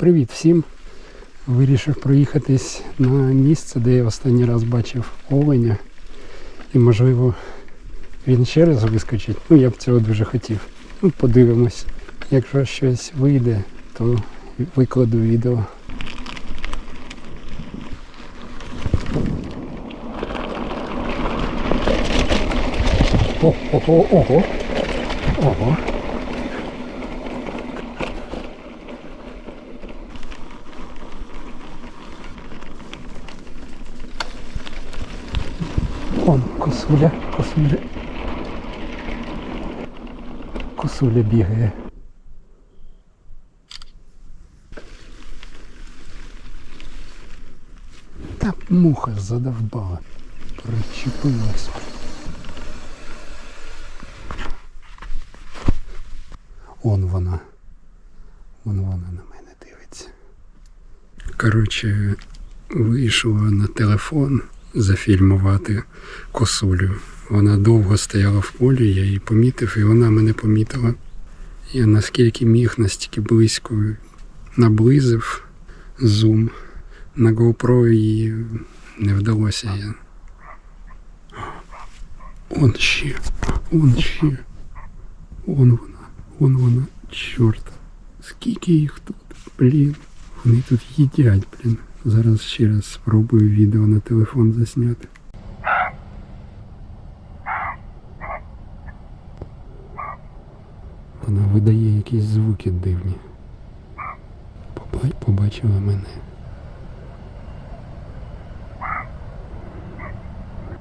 Привіт всім! Вирішив проїхатись на місце, де я останній раз бачив оленя. І можливо він ще раз вискочить. Ну я б цього дуже хотів. Ну, подивимось. Якщо щось вийде, то викладу відео. Ого, ого, Он косуля, косуля. Косуля бігає. Та муха задовбала. Причепилась. Он вона. Вон вона на мене дивиться. Коротше, вийшло на телефон зафільмувати косулю. Вона довго стояла в полі, я її помітив, і вона мене помітила. Я наскільки міг, настільки близько наблизив зум. На GoPro її не вдалося. Я... Он ще, он ще. Он вона, он вона, чорт. Скільки їх тут, блін. Вони тут їдять, блін. Зараз ще раз спробую відео на телефон засняти. Вона видає якісь звуки дивні. Поба- Побачила мене.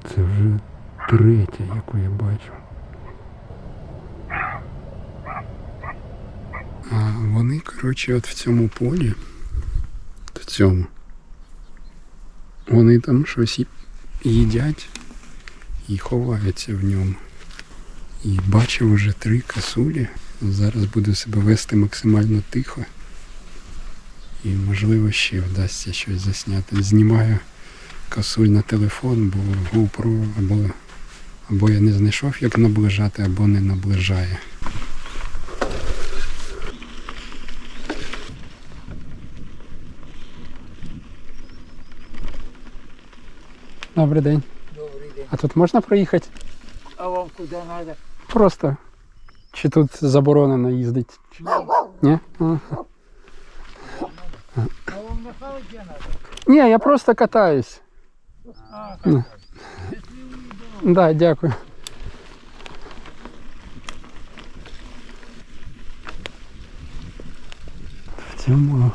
Це вже третя, яку я бачу. А вони, коротше, от в цьому полі, в цьому, вони там щось їдять і ховаються в ньому. І бачив вже три касулі. Зараз буду себе вести максимально тихо. І можливо ще вдасться щось засняти. Знімаю касуль на телефон, бо GoPro або, або я не знайшов, як наближати, або не наближає. Добрий день. Добрий день. А тут можна проїхати? А вам куди треба? Просто. Чи тут заборонено їздити? Ні? Ага. А вам на халаті треба? Ні, я просто катаюсь. А, Ну. Да, дякую. В цьому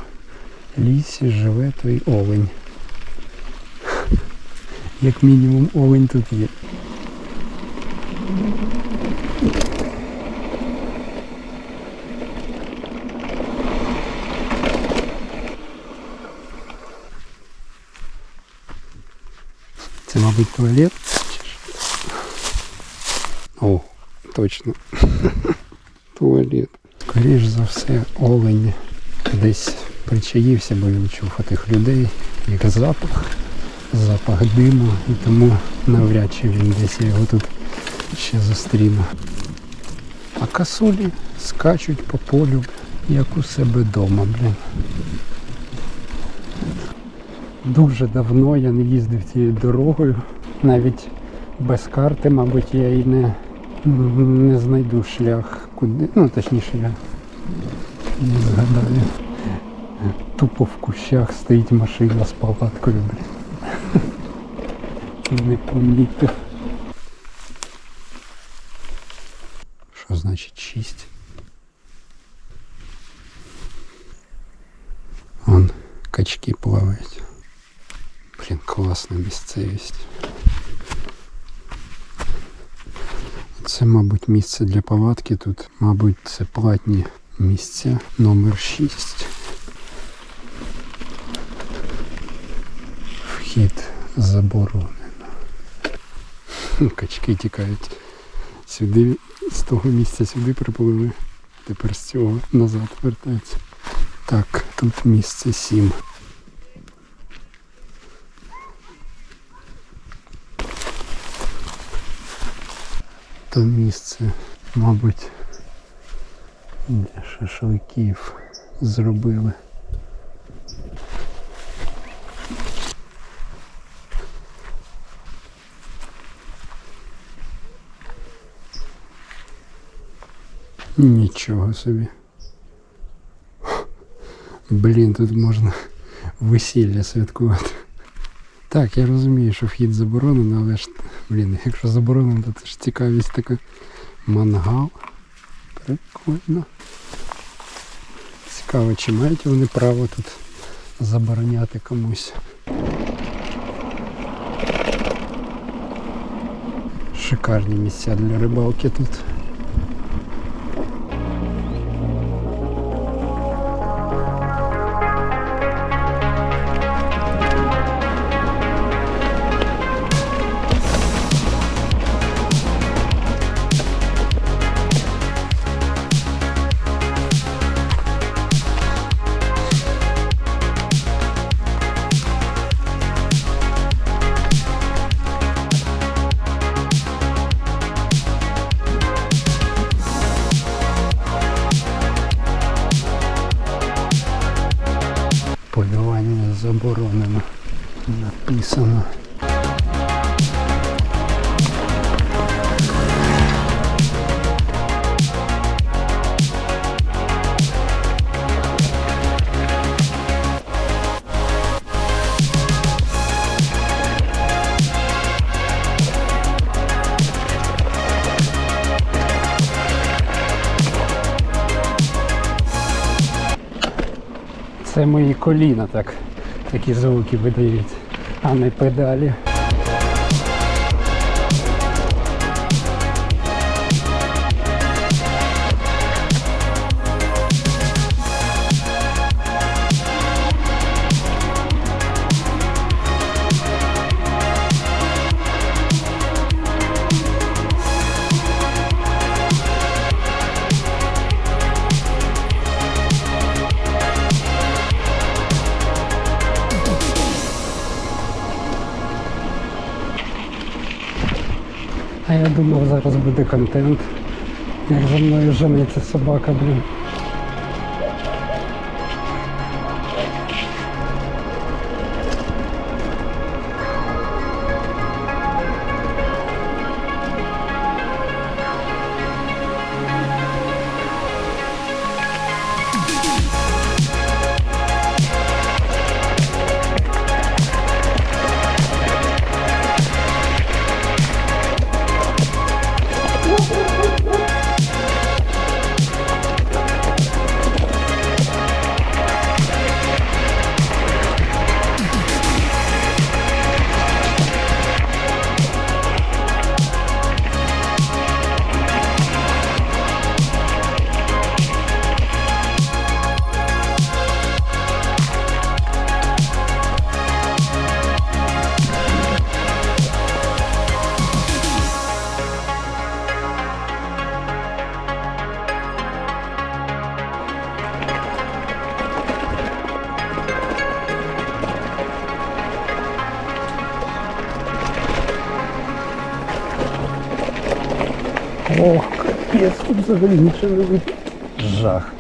лісі живе той олень. Як мінімум олень тут є. Це, мабуть, туалет. О, точно. туалет. Скоріш за все, олень десь причаївся, бо він чув отих людей, як запах, запах диму, і тому навряд чи він десь я його тут ще зустріну. А касулі скачуть по полю, як у себе вдома, блін. Дуже давно я не їздив цією дорогою. Навіть без карти, мабуть, я і не, не знайду шлях куди. Ну, точніше, я не згадаю. Тупо в кущах стоїть машина з палаткою, блін. Не помітив. Що значить шість? Вон качки плавають. Блін, класна місцевість. Це, мабуть, місце для палатки тут. Мабуть, це платні місця номер 6. Вхід заборонено. Качки тікають сюди, з того місця сюди приплили. Тепер з цього назад вертаються. Так, тут місце 7. То місце, мабуть, для шашликів зробили. Нічого собі. Блін, тут можна весілля святкувати. Так, я розумію, що вхід заборонено, але ж, блін, якщо заборонено, то це ж цікавість така. Мангал. Прикольно. Цікаво, чи мають вони право тут забороняти комусь. Шикарні місця для рибалки тут. Заборонено. Написано. Це мої коліна так, такі звуки видають, а не педалі. А я думав, зараз буде контент. Як за мною жениться собака, блін. jest, co wyliczy lubi żach.